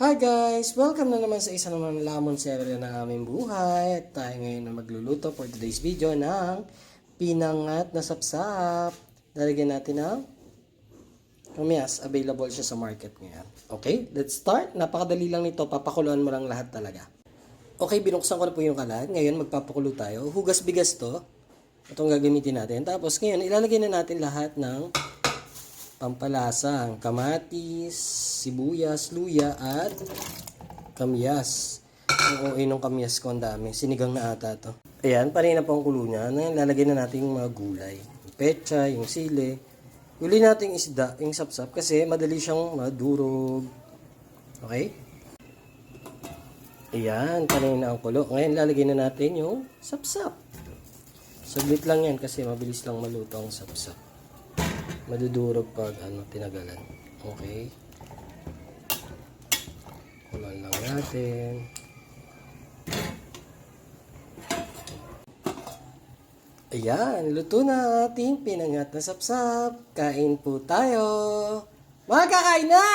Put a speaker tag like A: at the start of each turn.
A: Hi guys! Welcome na naman sa isa naman lamon serye ng aming buhay. At tayo ngayon na magluluto for today's video ng pinangat na sapsap. Lalagyan natin ng kamyas. Available siya sa market ngayon. Okay, let's start. Napakadali lang nito. Papakuluan mo lang lahat talaga. Okay, binuksan ko na po yung kalan. Ngayon magpapakulo tayo. Hugas bigas to. Itong gagamitin natin. Tapos ngayon, ilalagay na natin lahat ng pampalasa, ang kamatis, sibuyas, luya, at kamyas. Ang OA ng kamyas ko, ang dami. Sinigang na ata to. Ayan, panay na po ang kulo niya. Ngayon, lalagay na natin yung mga gulay. Yung pecha, yung sili. Huli natin isda, yung sapsap, kasi madali siyang madurog. Okay? Ayan, panay na ang kulo. Ngayon, lalagay na natin yung sapsap. Saglit lang yan kasi mabilis lang maluto ang sapsap madudurog pag ano tinagalan. Okay. Kulan lang natin. Ayan, luto na ating pinangat na sapsap. Kain po tayo. Mga kakain na!